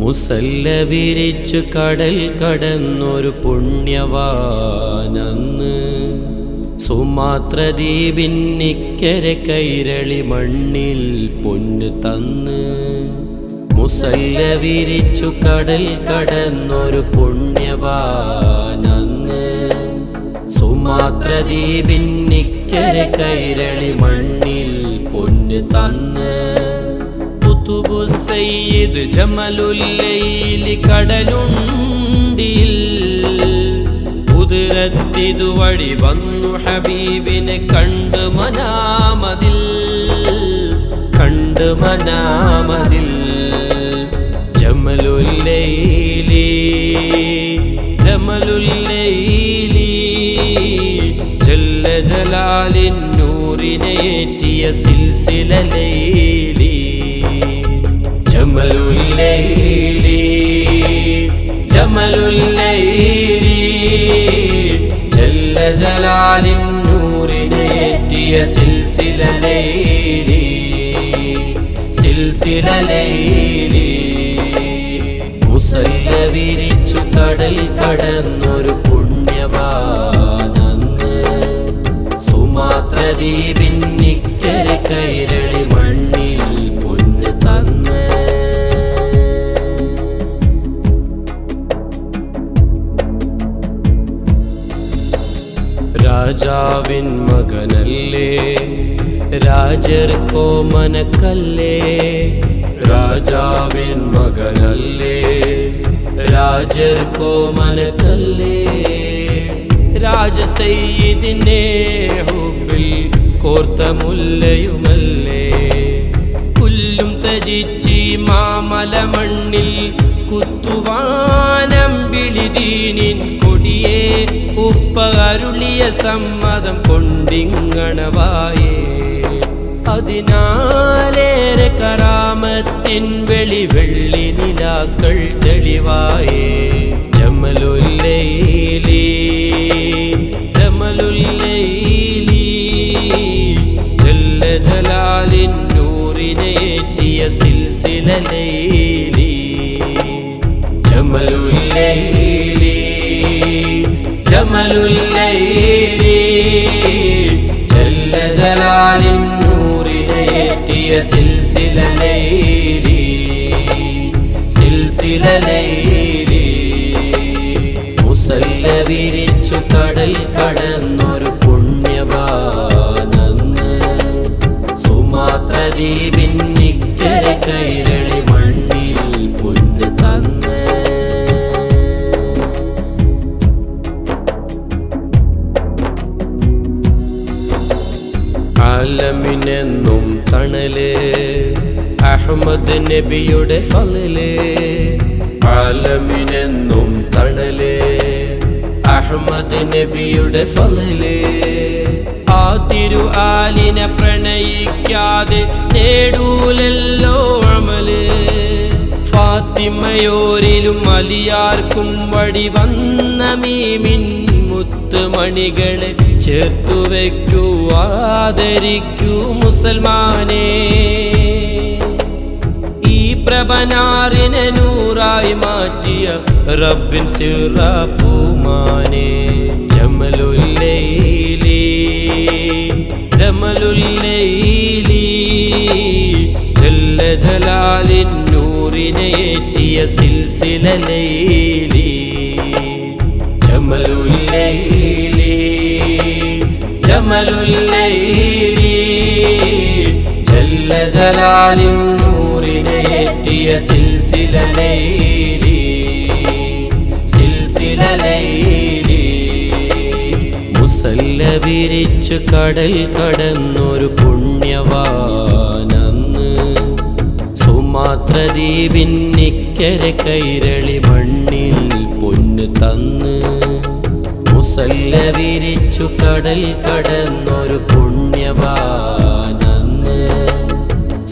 മുസല്ല വിരിച്ചു കടൽ കടന്നൊരു പുണ്യവാനന്ന്. സുമാത്ര ദ്വീപിന്നിക്കര കൈരളി മണ്ണിൽ പൊന്ന് തന്ന്. മുസല്ല വിരിച്ചു കടൽ കടന്നൊരു പുണ്യവാനന്ന്. സുമാത്ര ദ്വീപിന്നിക്കര കൈരളി മണ്ണിൽ പൊന്ന് തന്ന്. കുത്തുബു സയ്യിദ് ജമലുല്ലൈലി കടലുണ്ടിൽ. കുതിരത്തിതു വഴി വന്നു ഹബീബിനെ കണ്ട് മനാമതിൽ. കണ്ട് മനാമതിൽ. ജമലുല്ലൈലി ജമലുല്ലൈലി ജല്ല ജലാലിൻ നൂറിനേറ്റിയ വിരിച്ചു കടൽ കടന്നൊരു പുണ്യവാനന്ന് സുമാത്ര ദ്വീപിന്നിക്കര കൈരളി രാജാവിൻ മകനല്ലേ? രാജർക്കോ മനക്കല്ലേ? രാജാവിൻ മകനല്ലേ? രാജർക്കോ മനക്കല്ലേ? രാജസയ്യിദിനെ ഹുബിൽ കോർത്ത മുല്ലയുമല്ലേ പുല്ലും തജിച്ചി മാമല മണ്ണിൽ കുത്തുവാനം വിളിദീനിൻ കൊടിയെ ഉപ്പ അരുളിയ സമ്മതം കൊണ്ടിങ്ങണവായേ. അതിനാലേറെ കറാമത്തിൻ വെളി വെള്ളി നിലാക്കൾ തെളിവായേ. ജമലുല്ലേലി ജമലുല്ലേലി ജല്ല ജലാലിൻ നൂറിനേറ്റിയ സിൽസില ലൈലി. ജമലുല്ലൈലി ജല്ല വിരിച്ചു കടൽ കടന്നൊരു പുണ്യവാനന്ന് സുമാത്ര കൈരളി മണ്ണിൽ ആലമിനെന്നും തണലേ. അഹമ്മദ് നബിയുടെ ഫലല്. ആലമിനെന്നും തണലേ. അഹമ്മദ് നബിയുടെ ഫലല്. ആ തിരു ആലിനെ പ്രണയിക്കാതെ നേടൂലല്ലോ അമലേ. ഫാത്തിമയോരിലും അലിയാർക്കും വടി വന്ന മീമിൻ മുത്തുമണികളെ ചേർത്തു വയ്ക്കൂ ആദരിക്കൂ മുസൽമാനെ. ഈ പ്രഭനാറിനെ നൂറായി മാറ്റിയ റബ്ബിൻ സിറ പൂമാനെ. ജമലുല്ലൈലി ജമലുല്ലൈലി ജല്ല ജലാലിൻ നൂറിനേറ്റിയ സിൽസില ലൈലി ജമലുല്ലൈലി ജമലുല്ലൈലി ജല്ല ജലാലിൻ നൂറിനേറ്റിയ സിൽസില ലൈലി സിൽസില ലൈലി മുസല്ല വിരിച്ചു കടൽ കടന്നൊരു പുണ്യവാനന്ന് സുമാത്ര ദ്വീപിന്നിക്കര കൈരളി മണ്ണിൽ പൊന്ന് തന്ന് മുസല്ല വിരിച്ചു കടൽ കടന്നൊരു പുണ്യവാനന്ന്.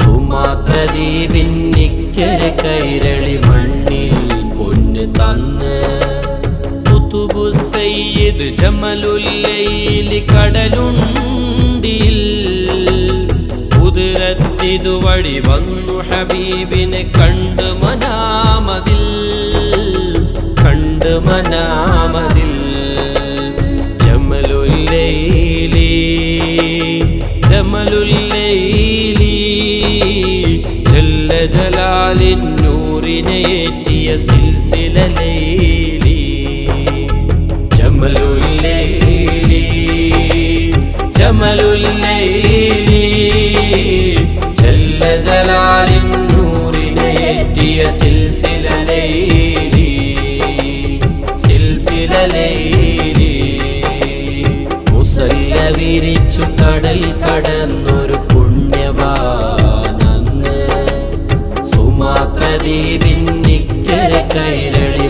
സുമാത്ര ദ്വീപിന്നിക്കര കൈരളി മണ്ണിൽ പൊന്ന് തന്ന്. കുത്തുബു സയ്യിദ് ജമലുല്ലയിലി കടലുണ്ടിൽ കുതിരത്തിതു വഴി വന്നു ഹബീബിനെ കണ്ട് മനാമതിൽ കണ്ട് മനാമതിൽ. ജമലുല്ലൈലി ജല്ല ജലാലിൻ നൂറിനെ ഏറ്റിയ സിൽസില ലൈലി. ജമലുല്ലൈലി ജമലുല്ലൈലി ജല്ല ജലാലിൻ നൂറിനെ സിൽസില ലൈലി. സിൽസില ലൈലി മാത്രദീപിന്നിക്കര കൈരളി